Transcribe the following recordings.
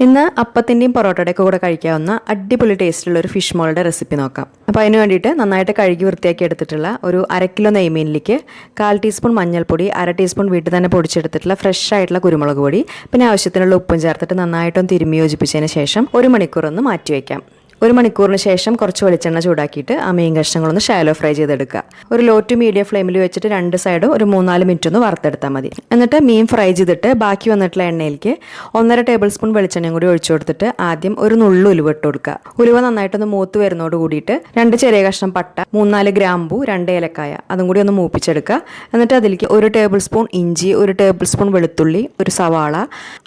ഇന്ന് അപ്പത്തിന്റെയും പൊറോട്ടയുടെയൊക്കെ കൂടെ കഴിക്കാവുന്ന അടിപൊളി ടേസ്റ്റുള്ള ഒരു ഫിഷ് മോളുടെ റെസിപ്പി നോക്കാം. അപ്പോൾ അതിന് വേണ്ടിയിട്ട് നന്നായിട്ട് കഴുകി വൃത്തിയാക്കി എടുത്തിട്ടുള്ള ഒരു അര കിലോ നെയ്മീനിലേക്ക് കാൽ ടീസ്പൂൺ മഞ്ഞൾപ്പൊടി അര ടീസ്പൂൺ വീട്ടിൽ തന്നെ പൊടിച്ചെടുത്തിട്ടുള്ള ഫ്രഷ് ആയിട്ടുള്ള കുരുമുളക് പൊടി പിന്നെ ആവശ്യത്തിനുള്ള ഉപ്പും ചേർത്തിട്ട് നന്നായിട്ടൊന്ന് തിരുമ്മി യോജിപ്പിച്ചതിന് ശേഷം ഒരു മണിക്കൂർ ഒന്ന് മാറ്റി വയ്ക്കാം ഒരു മണിക്കൂറിന് ശേഷം കുറച്ച് വെളിച്ചെണ്ണ ചൂടാക്കിയിട്ട് ആ മീൻ കഷ്ണങ്ങളൊന്ന് ഷാലോ ഫ്രൈ ചെയ്തെടുക്കുക. ഒരു ലോ ടു മീഡിയം ഫ്ലെയിമിൽ വെച്ചിട്ട് രണ്ട് സൈഡും ഒരു മൂന്നാൽ മിനിറ്റ് ഒന്ന് വറുത്തെടുത്താൽ മതി. എന്നിട്ട് മീൻ ഫ്രൈ ചെയ്തിട്ട് ബാക്കി വന്നിട്ടുള്ള എണ്ണയിലേക്ക് ഒന്നര ടേബിൾ സ്പൂൺ വെളിച്ചെണ്ണയും കൂടി ഒഴിച്ചു കൊടുത്തിട്ട് ആദ്യം ഒരു നുള്ളു ഉലുവ ഇട്ട് കൊടുക്കുക. ഉലുവ നന്നായിട്ടൊന്ന് മൂത്ത് വരുന്നതോട് കൂടിയിട്ട് രണ്ട് ചെറിയ കഷ്ണം പട്ട മൂന്നാൽ ഗ്രാമ്പു രണ്ട് ഏലക്കായ അതും കൂടി ഒന്ന് മൂപ്പിച്ചെടുക്കുക. എന്നിട്ട് അതിലേക്ക് ഒരു ടേബിൾ സ്പൂൺ ഇഞ്ചി ഒരു ടേബിൾ സ്പൂൺ വെളുത്തുള്ളി ഒരു സവാള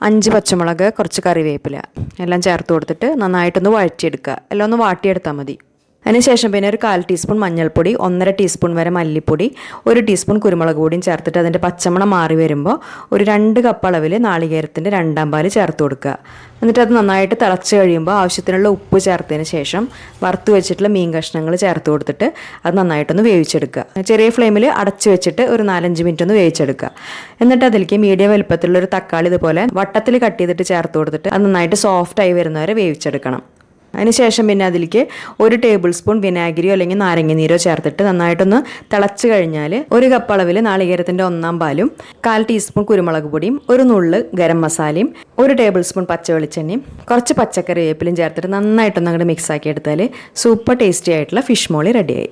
അഞ്ച് പച്ചമുളക് കുറച്ച് കറിവേപ്പില എല്ലാം ചേർത്ത് കൊടുത്തിട്ട് നന്നായിട്ടൊന്ന് വഴറ്റിയെടുക്കുക. എല്ലാം ഒന്ന് വാട്ടിയെടുത്താൽ മതി. അതിനുശേഷം പിന്നെ ഒരു കാൽ ടീസ്പൂൺ മഞ്ഞൾപ്പൊടി ഒന്നര ടീസ്പൂൺ വരെ മല്ലിപ്പൊടി ഒരു ടീസ്പൂൺ കുരുമുളക് പൊടിയും ചേർത്തിട്ട് അതിന്റെ പച്ചമണം മാറി വരുമ്പോൾ ഒരു രണ്ട് കപ്പ് അളവിൽ നാളികേരത്തിന്റെ രണ്ടാം പാൽ ചേർത്ത് കൊടുക്കുക. എന്നിട്ട് അത് നന്നായിട്ട് തിളച്ച് കഴിയുമ്പോൾ ആവശ്യത്തിനുള്ള ഉപ്പ് ചേർത്തതിന് ശേഷം വറുത്ത് വെച്ചിട്ടുള്ള മീൻ കഷ്ണങ്ങൾ ചേർത്ത് കൊടുത്തിട്ട് അത് നന്നായിട്ടൊന്ന് വേവിച്ചെടുക്കുക. ചെറിയ ഫ്ലെയിമിൽ അടച്ച് വെച്ചിട്ട് ഒരു നാലഞ്ച് മിനിറ്റ് ഒന്ന് വേവിച്ചെടുക്കുക. എന്നിട്ട് അതിലേക്ക് മീഡിയം വലുപ്പത്തിലുള്ള ഒരു തക്കാളി ഇതുപോലെ വട്ടത്തിൽ കട്ട് ചെയ്തിട്ട് ചേർത്ത് കൊടുത്തിട്ട് അത് നന്നായിട്ട് സോഫ്റ്റായി വരുന്നവരെ വേവിച്ചെടുക്കണം. അതിനുശേഷം പിന്നെ അതിലേക്ക് ഒരു ടേബിൾ സ്പൂൺ വിനാഗിരിയോ അല്ലെങ്കിൽ നാരങ്ങ നീരോ ചേർത്തിട്ട് നന്നായിട്ടൊന്ന് തിളച്ച് കഴിഞ്ഞാൽ ഒരു കപ്പ് അളവിൽ നാളികേരത്തിന്റെ ഒന്നാം പാലും കാൽ ടീസ്പൂൺ കുരുമുളക് പൊടിയും ഒരു നുള്ള് ഗരം മസാലയും ഒരു ടേബിൾ സ്പൂൺ പച്ച വെളിച്ചെണ്ണയും കുറച്ച് പച്ചക്കറി വേപ്പിലും ചേർത്തിട്ട് നന്നായിട്ടൊന്ന് അങ്ങോട്ട് മിക്സ് ആക്കി എടുത്താൽ സൂപ്പർ ടേസ്റ്റി ആയിട്ടുള്ള ഫിഷ് മോളി റെഡിയായി